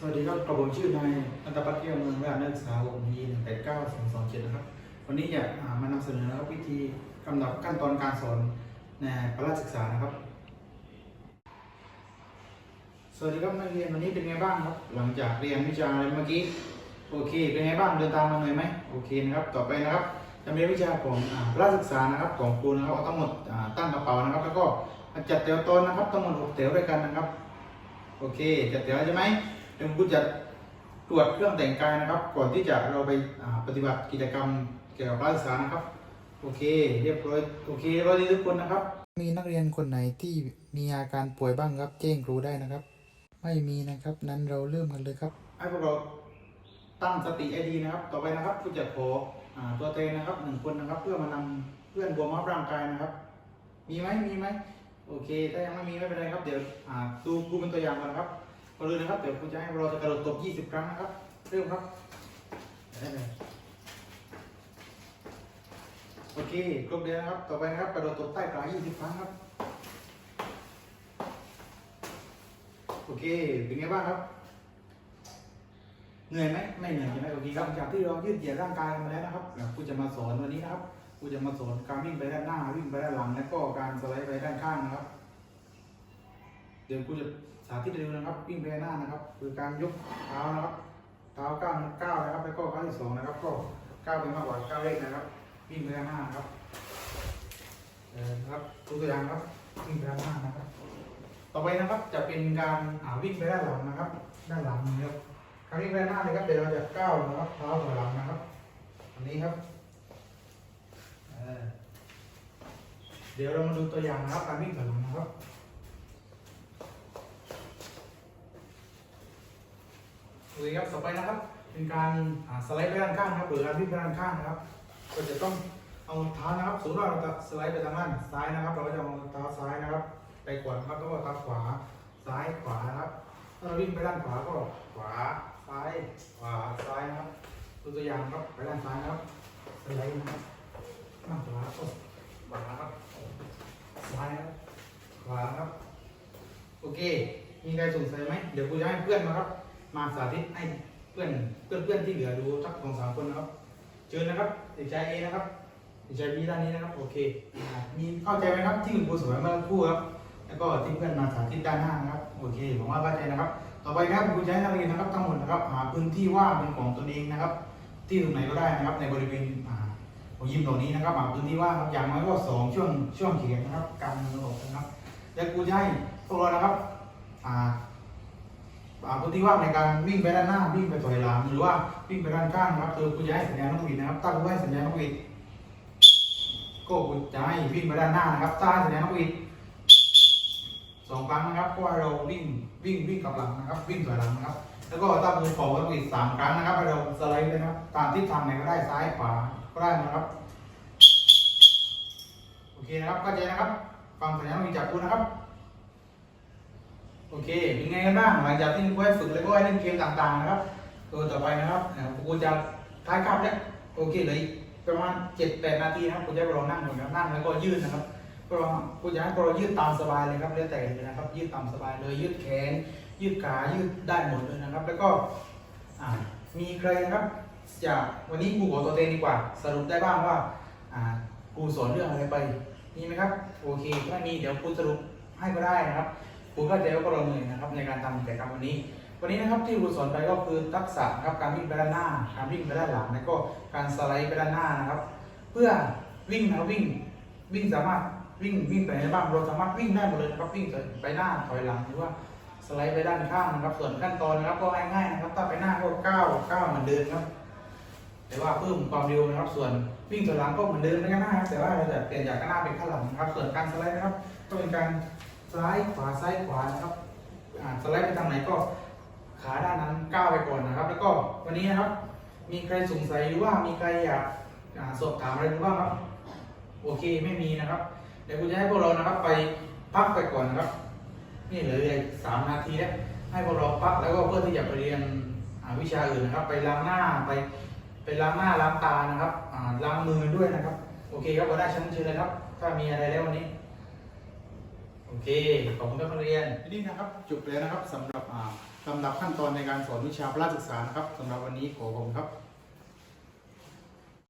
สวัสดีครับกระผมชื่อนายอันตปัตเกียวเมืองราชนักศึกษาหกปีหนึ่งแปดเก้าสองสองเจ็ดนะครับ วันนี้อยากมานำเสนอนะครับวิธีกำหนดขั้นตอนการสอนในพระราชศึกษานะครับ สวัสดีครับนักเรียนวันนี้เป็นไงบ้างครับ หลังจากเรียนวิชาอะไรเมื่อกี้ โอเค เป็นไงบ้างเดินตามมาหน่อยไหมโอเคนะครับ ต่อไปนะครับจะมีวิชาของอ่าพระราชศึกษานะครับของครูนะครับเอาทั้งหมดตั้งกระเป๋านะครับ แล้วก็จัดแถวตอนนะครับทั้งหมดหกแถวด้วยกันนะครับ โอเค จัดแถวใช่ไหม เดี๋ยวผมจะตรวจเครื่องแต่งกายนะครับ ก่อนที่จะเราไปอ่าปฏิบัติกิจกรรมเกี่ยวกับการศึกษานะครับ โอเค เรียบร้อยโอเคเรียบร้อยดีทุกคนนะครับ มีนักเรียนคนไหนที่มีอาการป่วยบ้างครับแจ้งครูได้นะครับ ไม่มีนะครับนั้นเราเริ่มกันเลยครับให้พวกเราตั้งสติให้ดีนะครับ ต่อไปนะครับผู้จัดขออ่าตัวเตนนะครับหนึ่งคนนะครับ เพื่อมานำเพื่อนบวมอัพร่างกายนะครับ มีไหมมีไหมโอเค ถ้ายังไม่มีไม่เป็นไรครับ เดี๋ยวอ่าดูครูเป็นตัวอย่างก่อนนะครับ ก่อนเลยนะครับ เดี๋ยวครูจะให้เราจะกระโดดตบ 20 ครั้งนะครับ เริ่มครับได้เลยโอเค ครบเดียวนะครับ ต่อไปนะครับ กระโดดตบใต้ขา20 ครั้งครับ โอเค เป็นไงบ้างครับ เหนื่อยไหมไม่เหนื่อยใช่ไหมโอเคครับหลังจากที่เรายืดเหยียดร่างกายมาแล้วนะครับเดี๋ยวครูจะมาสอนวันนี้นะครับครูจะมาสอนการวิ่งไปด้านหน้าวิ่งไปด้านหลัง แล้วก็การสไลด์ไปด้านข้างนะครับ เดี๋ยวครูจะสาธิตให้ดูนะครับวิ่งไปหน้านะครับ คือการยกเท้านะครับ เท้าก้าวก้าวนะครับแล้วก็ก้าวที่สองนะครับ ก็ก้าวไปมากกว่าก้าวเล็กนะครับวิ่งไปหน้านะครับเออครับดูตัวอย่างครับวิ่งไปหน้านะครับ ต่อไปนะครับจะเป็นการอ่าวิ่งไปด้านหลังนะครับ ด้านหลังนะครับครวนี้ไปหน้าเลยครับเดี๋ยวเราจะก้าวนะครับเท้าถอยหลังนะครับ อันนี้ครับเออเดี๋ยวเรามาดูตัวอย่างนะครับการวิ่งถอยหลังนะครับ โอเคครับต่อไปนะครับ เป็นการสไลด์ไปด้านข้างครับหรือการวิ่งไปด้านข้างนะครับ ก็จะต้องเอาเท้านะครับสมมติว่าเราจะสไลด์ไปทางด้านซ้ายนะครับ เราก็จะเอาเท้าซ้ายนะครับไปก่อนครับแล้วก็เท้าขวาซ้ายขวานะครับถ้าเราวิ่งไปด้านขวาก็ขวาซ้ายขวาซ้ายนะครับดูตัวอย่างครับไปด้านซ้ายนะครับสไลด์นะครับด้านขวาก็ขวาครับซ้ายครับขวาครับโอเค มีใครสงสัยไหมเดี๋ยวกูจะให้เพื่อนมาครับ มาสาธิตให้เพื่อนเพื่อนเพื่อนที่เหลือดูสักสองสามคนนะครับเชิญนะครับเด็กชายเอนะครับเด็กชายบีด้านนี้นะครับโอเคมีเข้าใจไหมครับที่คุณครูสอนเมื่อครู่ครับแล้วก็ที่เพื่อนมาสาธิตด้านหน้านะครับโอเคผมว่าเข้าใจนะครับ ต่อไปนะครับคุณจะให้นักเรียนนะครับทั้งหมดนะครับหาพื้นที่ว่างเป็นของตนเองนะครับ ที่ตรงไหนก็ได้นะครับ ในบริเวณอ่าหัวยิมตรงนี้นะครับหาพื้นที่ว่างครับอย่างน้อยก็สองช่วงช่วงเขียนนะครับการมือออกนะครับแล้วกูจะให้พวกเรานะครับอ่า พื้นที่ว่างในการวิ่งไปด้านหน้าวิ่งไปถอยหลังหรือว่าวิ่งไปด้านข้างนะครับคือคุณจะให้สัญญาณนกหวีดนะครับตั้งไว้สัญญาณนกหวีดก็คุณจะให้วิ่งไปด้านหน้านะครับถ้าให้สัญญาณนกหวีดสองครั้งนะครับเพราะเราวิ่งวิ่งวิ่งกลับหลังนะครับ วิ่งถอยหลังนะครับ แล้วก็ตั้งมือขอนกหวีดสามครั้งนะครับให้เราสไลด์เลยนะครับ ตามทิศทางไหนก็ได้ซ้ายขวาก็ได้นะครับโอเคนะครับเข้าใจนะครับฟังสัญญาณนกหวีดจากคุณนะครับ โอเค เป็นไงกันบ้างหลังจากที่คุณได้ฝึกแล้วก็ได้เล่นเกมต่างๆนะครับตัวต่อไปนะครับเอ่อกูจะท้ายคาบแล้วโอเคเลยประมาณเจ็ดแปดนาทีนะครับกูจะให้เรานั่งก่อนนะนั่งแล้วก็ยืดนะครับก็กูจะให้เรายืดตามสบายเลยครับแล้วแต่เลยนะครับ ยืดตามสบายเลยยืดแขน ยืดขายืดได้หมดเลยนะครับ แล้วก็มีใครนะครับจากวันนี้ครูขอตัวเองดีกว่า สรุปได้บ้างว่าครูสอนเรื่องอะไรไปมีไหมครับ โอเคถ้ามีเดี๋ยวครูสรุปให้ก็ได้นะครับ คุณเข้าใจว่าพวกเราเหนื่อยนะครับในการทำกิจกรรมวันนี้ วันนี้นะครับที่ครูสอนไปก็คือทักษะครับการวิ่งไปด้านหน้า การวิ่งไปด้านหลัง แล้วก็การสไลด์ไปด้านหน้านะครับ เพื่อวิ่งนะวิ่งวิ่งสามารถวิ่งวิ่งไปไหนบ้างเราสามารถวิ่งได้หมดเลยนะครับวิ่งไปหน้าถอยหลังหรือว่าสไลด์ไปด้านข้างนะครับ ส่วนขั้นตอนนะครับก็ง่ายๆนะครับถ้าไปหน้าก็ก้าวก้าวเหมือนเดิมครับ แต่ว่าเพิ่มความเร็วนะครับ ส่วนวิ่งถอยหลังก็เหมือนเดิมไม่ก็หน้าครับแต่ว่าเราจะเปลี่ยนจากข้างหน้าเป็นข้างหลังนะครับ ส่วนการสไลด์นะครับก็เป็นการ ซ้ายขวาซ้ายขวานะครับอ่าสไลด์ไปทางไหนก็ขาด้านนั้นก้าวไปก่อนนะครับ แล้วก็วันนี้นะครับ มีใครสงสัยหรือว่ามีใครอยากสอบถามอะไรดูบ้าครับ โอเคไม่มีนะครับ เดี๋ยวคุณจะให้พวกเรานะครับ ไปพักไปก่อนนะครับ นี่เหลืออีกสามนาทีแล้วให้พวกเราพักแล้วก็เพื่อที่จะไปเรียนวิชาอื่นนะครับ ไปล้างหน้าไปไปล้างหน้าล้างตานะครับอ่าล้างมือด้วยนะครับ โอเคครับหัวหน้าชั้นเชิญเลยครับ ถ้ามีอะไรแล้ววันนี้ โอเค ขอบคุณครับนักเรียนนี่นะครับจบแล้วนะครับสำหรับอ่าลำดับขั้นตอนในการสอนวิชาพระศึกษานะครับสำหรับวันนี้ขอผมครับ